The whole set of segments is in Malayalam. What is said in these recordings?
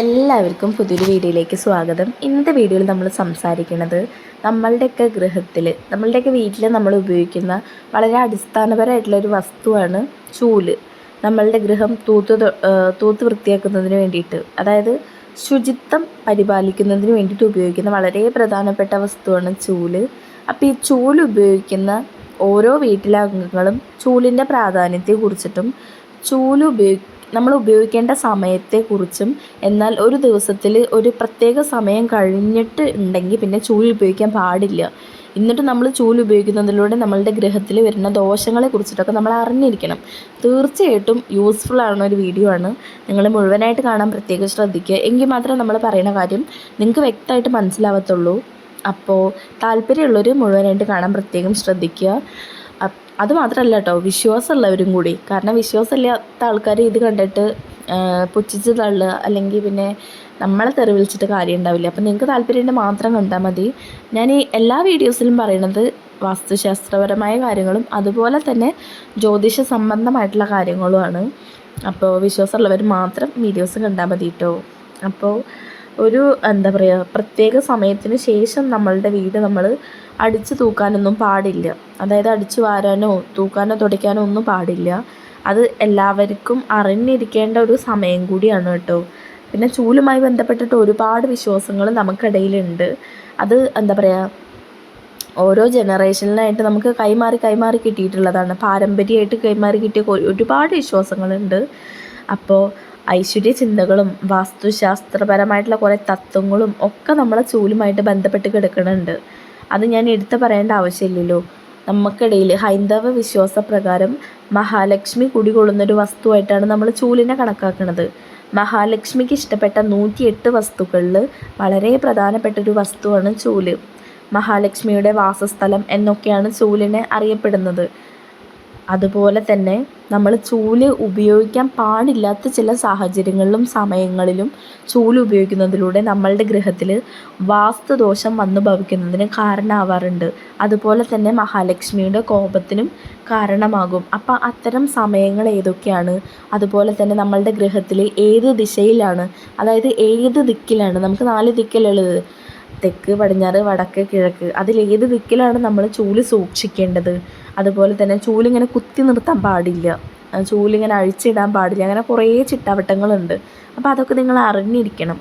എല്ലാവർക്കും പുതിയൊരു വീഡിയോയിലേക്ക് സ്വാഗതം. ഇന്നത്തെ വീഡിയോയിൽ നമ്മൾ സംസാരിക്കുന്നത് നമ്മളുടെയൊക്കെ ഗൃഹത്തിൽ നമ്മളുടെയൊക്കെ വീട്ടിൽ നമ്മൾ ഉപയോഗിക്കുന്ന വളരെ അടിസ്ഥാനപരമായിട്ടുള്ളൊരു വസ്തുവാണ് ചൂൽ. നമ്മളുടെ ഗൃഹം തൂത്ത് തൂത്ത് വൃത്തിയാക്കുന്നതിന് വേണ്ടിയിട്ട് അതായത് ശുചിത്വം പരിപാലിക്കുന്നതിന് വേണ്ടിയിട്ട് ഉപയോഗിക്കുന്ന വളരെ പ്രധാനപ്പെട്ട വസ്തുവാണ് ചൂൽ. അപ്പോൾ ഈ ചൂൽ ഉപയോഗിക്കുന്ന ഓരോ വീട്ടിലെ അംഗങ്ങളും ചൂലിന്റെ പ്രാധാന്യത്തെക്കുറിച്ചിട്ടും ചൂൽ ഉപയോഗി നമ്മൾ ഉപയോഗിക്കേണ്ട സമയത്തെക്കുറിച്ചും എന്നാൽ ഒരു ദിവസത്തിൽ ഒരു പ്രത്യേക സമയം കഴിഞ്ഞിട്ട് ഉണ്ടെങ്കിൽ പിന്നെ ചൂൽ ഉപയോഗിക്കാൻ പാടില്ല. എന്നിട്ട് നമ്മൾ ചൂൽ ഉപയോഗിക്കുന്നതിലൂടെ നമ്മളുടെ ഗ്രഹത്തിൽ വരുന്ന ദോഷങ്ങളെ കുറിച്ചിട്ടൊക്കെ നമ്മൾ അറിഞ്ഞിരിക്കണം. തീർച്ചയായിട്ടും യൂസ്ഫുൾ ആവുന്ന ഒരു വീഡിയോ ആണ്. നിങ്ങൾ മുഴുവനായിട്ട് കാണാൻ പ്രത്യേകം ശ്രദ്ധിക്കുക. എങ്കിൽ മാത്രമേ നമ്മൾ പറയുന്ന കാര്യം നിങ്ങൾക്ക് വ്യക്തമായിട്ട് മനസ്സിലാവത്തുള്ളൂ. അപ്പോൾ താല്പര്യമുള്ളവർ മുഴുവനായിട്ട് കാണാൻ പ്രത്യേകം ശ്രദ്ധിക്കുക. അത് മാത്രമല്ല കേട്ടോ വിശ്വാസമുള്ളവരും കൂടി. കാരണം വിശ്വാസമില്ലാത്ത ആൾക്കാർ ഇത് കണ്ടിട്ട് പുച്ഛിച്ച് തള്ളുക അല്ലെങ്കിൽ പിന്നെ നമ്മളെ തെറി വിളിച്ചിട്ട് കാര്യം ഉണ്ടാവില്ല. അപ്പം നിങ്ങൾക്ക് താല്പര്യമുണ്ട് മാത്രം കണ്ടാൽ മതി. ഞാൻ ഈ എല്ലാ വീഡിയോസിലും പറയുന്നത് വാസ്തുശാസ്ത്രപരമായ കാര്യങ്ങളും അതുപോലെ തന്നെ ജ്യോതിഷ സംബന്ധമായിട്ടുള്ള കാര്യങ്ങളുമാണ്. അപ്പോൾ വിശ്വാസമുള്ളവർ മാത്രം വീഡിയോസ് കണ്ടാൽ മതി കേട്ടോ അപ്പോൾ ഒരു എന്താ പറയുക പ്രത്യേക സമയത്തിന് ശേഷം നമ്മളുടെ വീട് നമ്മൾ അടിച്ചു തൂക്കാനൊന്നും പാടില്ല. അതായത് അടിച്ചു വാരാനോ തൂക്കാനോ തുടയ്ക്കാനോ ഒന്നും പാടില്ല. അത് എല്ലാവർക്കും അറിഞ്ഞിരിക്കേണ്ട ഒരു സമയം കൂടിയാണ് കേട്ടോ. പിന്നെ ചൂലുമായി ബന്ധപ്പെട്ടിട്ട് ഒരുപാട് വിശ്വാസങ്ങൾ നമുക്കിടയിലുണ്ട്. അത് എന്താ പറയുക ഓരോ ജനറേഷനിലായിട്ട് നമുക്ക് കൈമാറി കൈമാറി കിട്ടിയിട്ടുള്ളതാണ്. പാരമ്പര്യമായിട്ട് കൈമാറി കിട്ടിയ ഒരുപാട് വിശ്വാസങ്ങളുണ്ട്. അപ്പോൾ ഐശ്വര്യ ചിന്തകളും വാസ്തുശാസ്ത്രപരമായിട്ടുള്ള കുറേ തത്വങ്ങളും ഒക്കെ നമ്മളെ ചൂലുമായിട്ട് ബന്ധപ്പെട്ട് കിടക്കുന്നുണ്ട് അത് ഞാൻ എടുത്തു പറയേണ്ട ആവശ്യമില്ലല്ലോ. നമുക്കിടയിൽ ഹൈന്ദവ വിശ്വാസ പ്രകാരം മഹാലക്ഷ്മി കുടികൊള്ളുന്നൊരു വസ്തുവായിട്ടാണ് നമ്മൾ ചൂലിനെ കണക്കാക്കുന്നത് മഹാലക്ഷ്മിക്ക് ഇഷ്ടപ്പെട്ട നൂറ്റിയെട്ട് വസ്തുക്കളിൽ വളരെ പ്രധാനപ്പെട്ട ഒരു വസ്തുവാണ് ചൂൽ. മഹാലക്ഷ്മിയുടെ വാസസ്ഥലം എന്നൊക്കെയാണ് ചൂലിനെ അറിയപ്പെടുന്നത്. അതുപോലെ തന്നെ നമ്മൾ ചൂൽ ഉപയോഗിക്കാൻ പാടില്ലാത്ത ചില സാഹചര്യങ്ങളിലും സമയങ്ങളിലും ചൂൽ ഉപയോഗിക്കുന്നതിലൂടെ നമ്മളുടെ ഗൃഹത്തിൽ വാസ്തുദോഷം വന്നു ഭവിക്കുന്നതിന് കാരണമാവാറുണ്ട്. അതുപോലെ തന്നെ മഹാലക്ഷ്മിയുടെ കോപത്തിനും കാരണമാകും. അപ്പോൾ അത്തരം സമയങ്ങൾ ഏതൊക്കെയാണ്? അതുപോലെ തന്നെ നമ്മളുടെ ഗൃഹത്തിൽ ഏത് ദിശയിലാണ്? അതായത് ഏത് ദിക്കിലാണ്? നമുക്ക് നാല് ദിക്കിലുള്ളത് തെക്ക് പടിഞ്ഞാറ് വടക്ക് കിഴക്ക്. അതിൽ ഏത് ദിക്കിലാണ് നമ്മൾ ചൂൽ സൂക്ഷിക്കേണ്ടത്? അതുപോലെ തന്നെ ചൂലിങ്ങനെ കുത്തി നിർത്താൻ പാടില്ല. ചൂലിങ്ങനെ അഴിച്ചിടാൻ പാടില്ല. അങ്ങനെ കുറേ ചിട്ടവട്ടങ്ങളുണ്ട്. അപ്പോൾ അതൊക്കെ നിങ്ങൾ അറിഞ്ഞിരിക്കണം.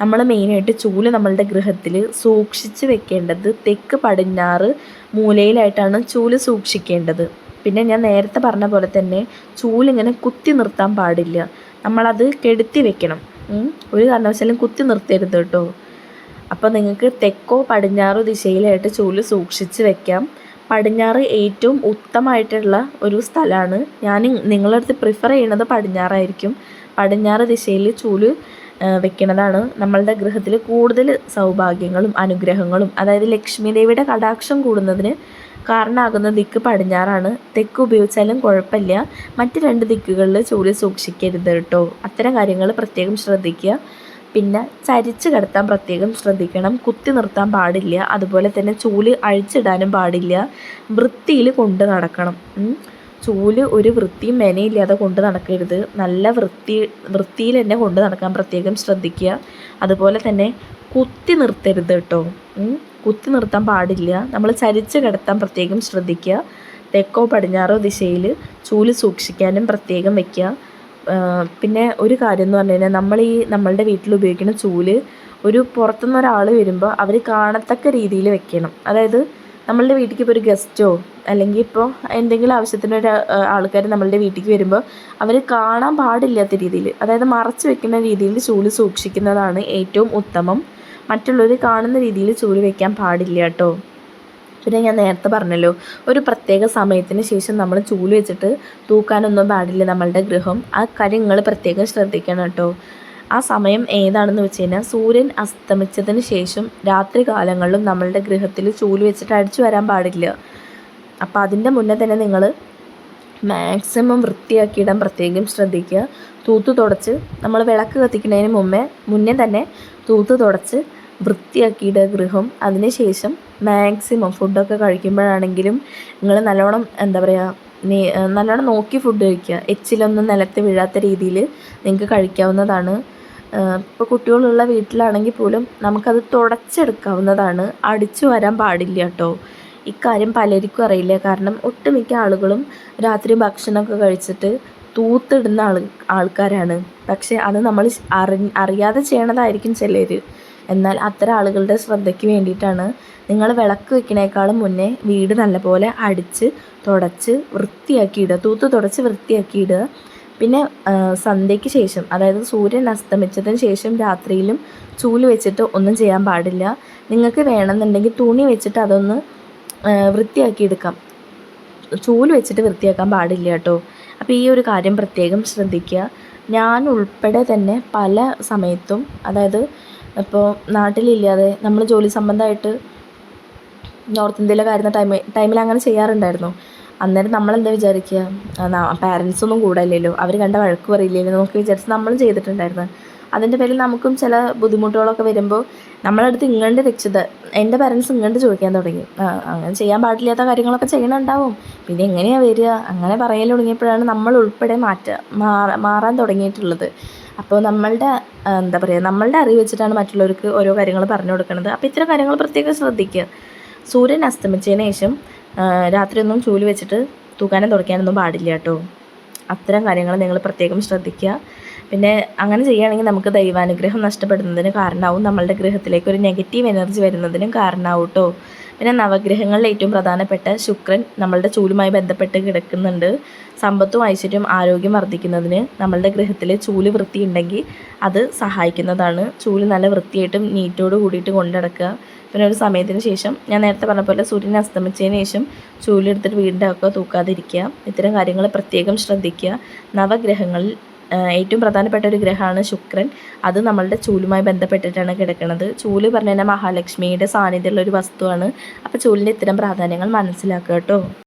നമ്മൾ മെയിനായിട്ട് ചൂൽ നമ്മളുടെ ഗൃഹത്തിൽ സൂക്ഷിച്ച് വെക്കേണ്ടത് തെക്ക് പടിഞ്ഞാറ് മൂലയിലായിട്ടാണ് ചൂൽ സൂക്ഷിക്കേണ്ടത്. പിന്നെ ഞാൻ നേരത്തെ പറഞ്ഞ പോലെ തന്നെ ചൂലിങ്ങനെ കുത്തി നിർത്താൻ പാടില്ല. നമ്മളത് കെടുത്തി വെക്കണം. ഒരു കാരണവശാലും കുത്തി നിർത്തരുത് കേട്ടോ. അപ്പോൾ നിങ്ങൾക്ക് തെക്കോ പടിഞ്ഞാറോ ദിശയിലായിട്ട് ചൂൽ സൂക്ഷിച്ച് വെക്കാം. പടിഞ്ഞാറ് ഏറ്റവും ഉത്തമമായിട്ടുള്ള ഒരു സ്ഥലമാണ്. ഞാൻ നിങ്ങളുടെ അടുത്ത് പ്രിഫർ ചെയ്യുന്നത് പടിഞ്ഞാറായിരിക്കും. പടിഞ്ഞാറ് ദിശയിൽ ചൂൽ വെക്കുന്നതാണ് നമ്മളുടെ ഗൃഹത്തിൽ കൂടുതൽ സൗഭാഗ്യങ്ങളും അനുഗ്രഹങ്ങളും. അതായത് ലക്ഷ്മി ദേവിയുടെ കടാക്ഷം കൂടുന്നതിന് കാരണമാകുന്ന ദിക്ക് പടിഞ്ഞാറാണ്. തെക്ക് ഉപയോഗിച്ചാലും കുഴപ്പമില്ല. മറ്റ് രണ്ട് ദിക്കുകളിൽ ചൂൽ സൂക്ഷിക്കരുത് കേട്ടോ. അത്തരം കാര്യങ്ങൾ പ്രത്യേകം ശ്രദ്ധിക്കുക. പിന്നെ ചരിച്ച് കിടത്താൻ പ്രത്യേകം ശ്രദ്ധിക്കണം. കുത്തി നിർത്താൻ പാടില്ല. അതുപോലെ തന്നെ ചൂൽ അഴിച്ചിടാനും പാടില്ല. വൃത്തിയിൽ കൊണ്ട് നടക്കണം. ചൂൽ ഒരു വൃത്തിയും മെനയില്ലാതെ കൊണ്ട് നടക്കരുത്. നല്ല വൃത്തി വൃത്തിയിൽ തന്നെ കൊണ്ട് നടക്കാൻ പ്രത്യേകം ശ്രദ്ധിക്കുക. അതുപോലെ തന്നെ കുത്തി നിർത്തരുത് കേട്ടോ. കുത്തി നിർത്താൻ പാടില്ല. നമ്മൾ ചരിച്ച് കിടത്താൻ പ്രത്യേകം ശ്രദ്ധിക്കുക. തെക്കോ പടിഞ്ഞാറോ ദിശയിൽ ചൂൽ സൂക്ഷിക്കാനും പ്രത്യേകം വെക്കുക. ആ, പിന്നെ ഒരു കാര്യം എന്ന് പറഞ്ഞു കഴിഞ്ഞാൽ നമ്മൾ ഈ നമ്മളുടെ വീട്ടിൽ ഉപയോഗിക്കുന്ന ചൂൽ ഒരു പുറത്തുനിന്ന് ഒരാൾ വരുമ്പോൾ അവർ കാണത്തക്ക രീതിയിൽ വെക്കണം. അതായത് നമ്മളുടെ വീട്ടിലേക്ക് ഇപ്പോൾ ഒരു ഗസ്റ്റോ അല്ലെങ്കിൽ ഇപ്പോൾ എന്തെങ്കിലും ആവശ്യത്തിന് ഒരു ആൾക്കാർ നമ്മളുടെ വീട്ടിൽ വരുമ്പോൾ അവർ കാണാൻ പാടില്ലാത്ത രീതിയിൽ അതായത് മറച്ച് വെക്കുന്ന രീതിയിൽ ചൂൽ സൂക്ഷിക്കുന്നതാണ് ഏറ്റവും ഉത്തമം. മറ്റുള്ളവർ കാണുന്ന രീതിയിൽ ചൂൽ വെക്കാൻ പാടില്ല കേട്ടോ. പിന്നെ ഞാൻ നേരത്തെ പറഞ്ഞല്ലോ ഒരു പ്രത്യേക സമയത്തിന് ശേഷം നമ്മൾ ചൂൽ വെച്ചിട്ട് തൂക്കാനൊന്നും പാടില്ല നമ്മളുടെ ഗൃഹം. ആ കാര്യം നിങ്ങൾ പ്രത്യേകം ശ്രദ്ധിക്കണം കേട്ടോ. ആ സമയം ഏതാണെന്ന് വെച്ച് കഴിഞ്ഞാൽ സൂര്യൻ അസ്തമിച്ചതിന് ശേഷം രാത്രി കാലങ്ങളിലും നമ്മളുടെ ഗൃഹത്തിൽ ചൂൽ വെച്ചിട്ട് അടിച്ചു വരാൻ പാടില്ല. അപ്പോൾ അതിന്റെ മുന്നേ തന്നെ നിങ്ങൾ മാക്സിമം വൃത്തിയാക്കിയിടാൻ പ്രത്യേകം ശ്രദ്ധിക്കുക. തൂത്ത് തുടച്ച് നമ്മൾ വിളക്ക് കത്തിക്കുന്നതിന് മുമ്പേ മുന്നേ തന്നെ തൂത്ത് തുടച്ച് വൃത്തിയാക്കിയിടുക ഗൃഹം. അതിനുശേഷം മാക്സിമം ഫുഡൊക്കെ കഴിക്കുമ്പോഴാണെങ്കിലും നിങ്ങൾ നല്ലോണം എന്താ പറയുക നീ നല്ലോണം നോക്കി ഫുഡ് കഴിക്കുക. എച്ചിലൊന്നും നിലത്ത് വീഴാത്ത രീതിയിൽ നിങ്ങൾക്ക് കഴിക്കാവുന്നതാണ്. ഇപ്പോൾ കുട്ടികളുള്ള വീട്ടിലാണെങ്കിൽ പോലും നമുക്കത് തുടച്ചെടുക്കാവുന്നതാണ്. അടിച്ചു വരാൻ പാടില്ല കേട്ടോ. ഇക്കാര്യം പലർക്കും അറിയില്ല. കാരണം ഒട്ടുമിക്ക ആളുകളും രാത്രി ഭക്ഷണമൊക്കെ കഴിച്ചിട്ട് തൂത്തിടുന്ന ആൾ ആൾക്കാരാണ്. പക്ഷേ അത് നമ്മൾ അറി അറിയാതെ ചെയ്യണതായിരിക്കും ചിലർ എന്നാൽ അത്തരം ആളുകളുടെ ശ്രദ്ധയ്ക്ക് വേണ്ടിയിട്ടാണ് നിങ്ങൾ വിളക്ക് വെക്കണേക്കാളും മുന്നേ വീട് നല്ലപോലെ അടിച്ച് തുടച്ച് വൃത്തിയാക്കി ഇടുക തൂത്ത് തുടച്ച് വൃത്തിയാക്കി ഇടുക പിന്നെ സന്ധ്യയ്ക്ക് ശേഷം അതായത് സൂര്യൻ അസ്തമിച്ചതിന് ശേഷം രാത്രിയിലും ചൂൽ വെച്ചിട്ട് ഒന്നും ചെയ്യാൻ പാടില്ല. നിങ്ങൾക്ക് വേണമെന്നുണ്ടെങ്കിൽ തുണി വെച്ചിട്ട് അതൊന്ന് വൃത്തിയാക്കി എടുക്കാം ചൂൽ വെച്ചിട്ട് വൃത്തിയാക്കാൻ പാടില്ല കേട്ടോ. അപ്പോൾ ഈ ഒരു കാര്യം പ്രത്യേകം ശ്രദ്ധിക്കുക. ഞാൻ ഉൾപ്പെടെ തന്നെ പല സമയത്തും അതായത് ഇപ്പോൾ നാട്ടിലില്ലാതെ നമ്മൾ ജോലി സംബന്ധമായിട്ട് നോർത്ത് ഇന്ത്യയിലൊക്കെ ആയിരുന്ന ടൈമിൽ ടൈമിൽ അങ്ങനെ ചെയ്യാറുണ്ടായിരുന്നു. അന്നേരം നമ്മളെന്താ വിചാരിക്കുക പാരൻസൊന്നും കൂടല്ലല്ലോ അവർ കണ്ട വഴക്ക് പറയില്ലല്ലോ നമുക്ക് വിചാരിച്ച് നമ്മളും ചെയ്തിട്ടുണ്ടായിരുന്നു. അതിന്റെ പേരിൽ നമുക്കും ചില ബുദ്ധിമുട്ടുകളൊക്കെ വരുമ്പോൾ നമ്മളടുത്ത് ഇങ്ങോട്ട് രക്ഷിത എന്റെ പാരൻസ് ഇങ്ങോട്ട് ചോദിക്കാൻ തുടങ്ങി. അങ്ങനെ ചെയ്യാൻ പാടില്ലാത്ത കാര്യങ്ങളൊക്കെ ചെയ്യണുണ്ടാവും. പിന്നെ എങ്ങനെയാണ് വരിക? അങ്ങനെ പറയാൻ തുടങ്ങിയപ്പോഴാണ് നമ്മൾ ഉൾപ്പെടെ മാറ്റുക മാറാൻ തുടങ്ങിയിട്ടുള്ളത്. അപ്പോൾ നമ്മളുടെ എന്താ പറയുക നമ്മളുടെ അറിവ് വെച്ചിട്ടാണ് മറ്റുള്ളവർക്ക് ഓരോ കാര്യങ്ങൾ പറഞ്ഞു കൊടുക്കുന്നത്. അപ്പോൾ ഇത്തരം കാര്യങ്ങൾ പ്രത്യേകം ശ്രദ്ധിക്കുക. സൂര്യൻ അസ്തമിച്ചതിന് ശേഷം രാത്രിയൊന്നും ചൂലി വെച്ചിട്ട് തൂക്കാനും തുടയ്ക്കാനൊന്നും പാടില്ല കേട്ടോ. അത്തരം കാര്യങ്ങൾ നിങ്ങൾ പ്രത്യേകം ശ്രദ്ധിക്കുക. പിന്നെ അങ്ങനെ ചെയ്യുകയാണെങ്കിൽ നമുക്ക് ദൈവാനുഗ്രഹം നഷ്ടപ്പെടുന്നതിന് കാരണമാവും. നമ്മളുടെ ഗ്രഹത്തിലേക്ക് ഒരു നെഗറ്റീവ് എനർജി വരുന്നതിനും കാരണമാവും കേട്ടോ. പിന്നെ നവഗ്രഹങ്ങളിൽ ഏറ്റവും പ്രധാനപ്പെട്ട ശുക്രൻ നമ്മളുടെ ചൂലുമായി ബന്ധപ്പെട്ട് കിടക്കുന്നുണ്ട്. സമ്പത്തും ഐശ്വര്യവും ആരോഗ്യം വർദ്ധിക്കുന്നതിന് നമ്മളുടെ ഗ്രഹത്തിൽ ചൂൽ വൃത്തിയുണ്ടെങ്കിൽ അത് സഹായിക്കുന്നതാണ്. ചൂൽ നല്ല വൃത്തിയായിട്ടും നീറ്റോട് കൂടിയിട്ട് കൊണ്ടിടക്കുക. പിന്നെ ഒരു സമയത്തിന് ശേഷം ഞാൻ നേരത്തെ പറഞ്ഞ പോലെ സൂര്യൻ അസ്തമിച്ചതിന് ശേഷം ചൂലെടുത്തിട്ട് വീടിന്റെ ഒക്കെ തൂക്കാതിരിക്കുക. ഇത്തരം കാര്യങ്ങൾ പ്രത്യേകം ശ്രദ്ധിക്കുക. നവഗ്രഹങ്ങളിൽ ഏറ്റവും പ്രധാനപ്പെട്ട ഒരു ഗ്രഹമാണ് ശുക്രൻ. അത് നമ്മളുടെ ചൂലുമായി ബന്ധപ്പെട്ടിട്ടാണ് കിടക്കുന്നത്. ചൂൽ പറഞ്ഞു കഴിഞ്ഞാൽ മഹാലക്ഷ്മിയുടെ സാന്നിധ്യമുള്ള ഒരു വസ്തുവാണ്. അപ്പോൾ ചൂലിന്റെ ഇത്തരം പ്രാധാന്യങ്ങൾ മനസ്സിലാക്കുക കേട്ടോ.